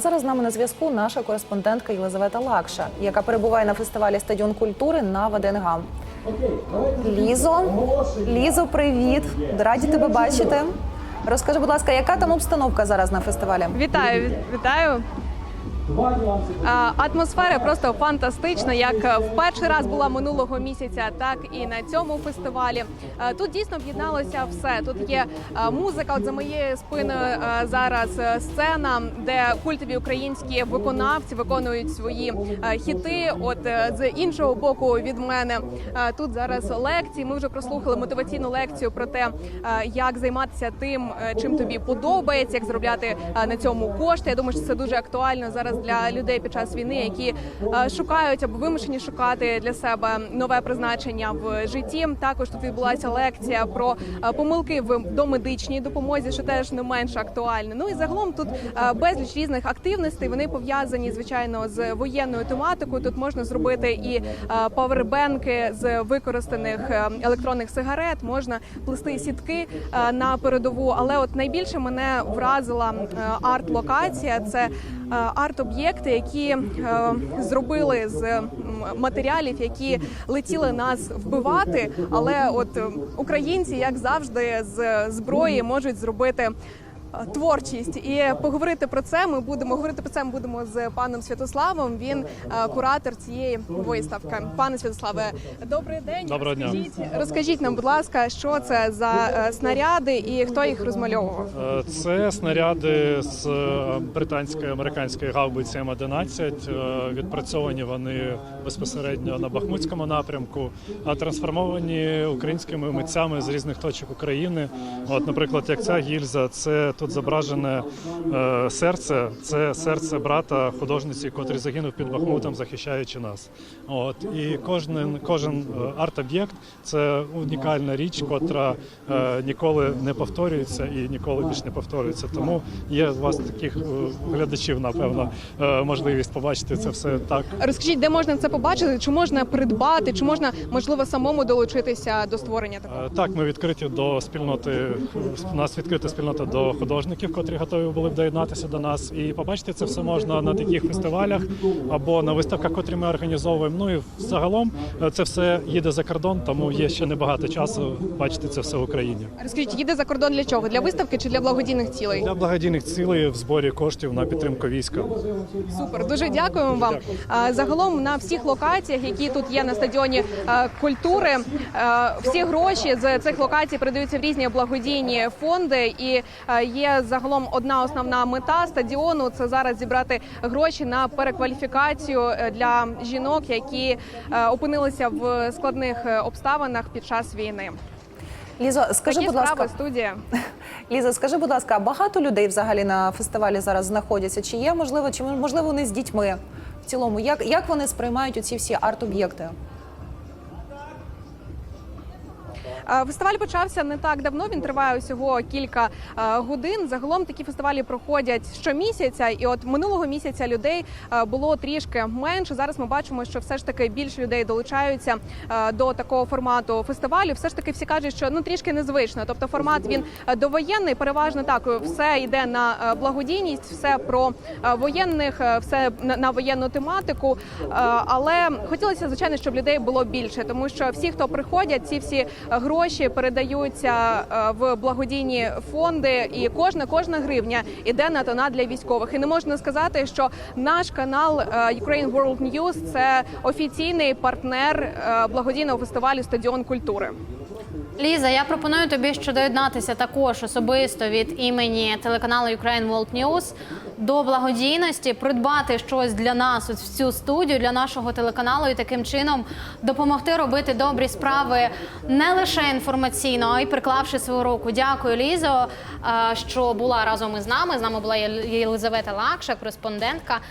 Зараз з нами на зв'язку наша кореспондентка Єлизавета Лакша, яка перебуває на фестивалі Стадіон культури на ВДНГ. Лізо, Лізо, привіт! Раді тебе бачити. Розкажи, будь ласка, яка там обстановка зараз на фестивалі? Вітаю, вітаю. Атмосфера просто фантастична. Як в перший раз була минулого місяця, так і на цьому фестивалі. Тут дійсно об'єдналося все. Тут є музика. От за моєю спиною зараз е, сцена, де культові українські виконавці виконують свої хіти. От е, з іншого боку від мене тут зараз лекції. Ми вже прослухали мотиваційну лекцію про те, як займатися тим, е, чим тобі подобається, як заробляти на цьому кошти. Я думаю, що це дуже актуально зараз для людей під час війни, які е, шукають або вимушені шукати для себе нове призначення в житті. Також тут відбулася лекція про е, помилки в домедичній допомозі, що теж не менш актуально. Ну і загалом тут е, безліч різних активностей. Вони пов'язані звичайно з воєнною тематикою. Тут можна зробити і павербенки з використаних електронних сигарет, можна плести сітки на передову. Але от найбільше мене вразила арт-локація. Це е, арт-об'єкти, які е, зробили з матеріалів, які летіли нас вбивати. Але от українці, як завжди, з зброї можуть зробити. Творчість і поговорити про це. Ми будемо говорити про це. Ми будемо з паном Святославом. Він е, куратор цієї виставки. Пане Святославе, добрий день. Доброго дня. розкажіть, розкажіть нам, будь ласка, що це за е, снаряди і хто їх розмальовував? Е, Це снаряди з британської американської гаубиці М11. Е, Відпрацьовані вони безпосередньо на Бахмутському напрямку, а трансформовані українськими митцями з різних точок України. От, наприклад, як ця гільза, це тут зображене е, серце. Це серце брата художниці, котрий загинув під Бахмутом, захищаючи нас. От і кожен кожен е, арт-об'єкт це унікальна річ, котра е, ніколи не повторюється і ніколи більш не повторюється. Тому є у вас таких глядачів, напевно, можливість побачити це все так. Розкажіть, де можна це побачити? Чи можна придбати, чи можна можливо самому долучитися до створення такого? Так, ми відкриті до спільноти. У нас відкрита спільнота до художників, котрі готові були б доєднатися до нас. І побачити це все можна на таких фестивалях або на виставках, котрі ми організовуємо. Ну і загалом е, це все їде за кордон, тому є ще небагато часу бачити це все в Україні. Розкажіть, їде за кордон для чого? Для виставки чи для благодійних цілей? Для благодійних цілей в зборі коштів на підтримку війська. Супер, дуже дякуємо вам. А, Загалом на всіх локаціях, які тут є на стадіоні е, культури, е, всі гроші з цих локацій передаються в різні благодійні фонди. І е, є загалом одна основна мета стадіону це зараз зібрати гроші на перекваліфікацію е, для жінок, які е, опинилися в складних е, обставинах під час війни. Лізо, скажи, Такі будь ласка, студія. Лізо, скажи, будь ласка, багато людей взагалі на фестивалі зараз знаходяться? Чи є можливо, чи можливо вони з дітьми в цілому? Як, як вони сприймають оці всі арт-об'єкти? Фестиваль почався не так давно. Він триває усього кілька е, годин. Загалом такі фестивалі проходять щомісяця, і от минулого місяця людей е, було трішки менше. Зараз ми бачимо, що все ж таки більше людей долучаються е, до такого формату фестивалю. Все ж таки всі кажуть, що ну трішки незвично. Тобто формат він е, довоєнний, переважно так все йде на е, благодійність, все про е, воєнних, е, все на, воєнну тематику. Е, Але хотілося звичайно, щоб людей було більше, тому що всі, хто приходять, ці всі е, гроші передаються е, в благодійні фонди, і кожна кожна гривня іде на тона для військових. І не можна сказати, що наш канал е, Ukraine World News – це офіційний партнер е, благодійного фестивалю Стадіон культури. Ліза, я пропоную тобі ще доєднатися також особисто від імені телеканалу Ukraine World News до благодійності, придбати щось для нас ось в цю студію, для нашого телеканалу, і таким чином допомогти робити добрі справи не лише інформаційно, а й приклавши свою руку. Дякую, Лізо, е, що була разом із нами. З нами була Єл- Єлизавета Лакша, кореспондентка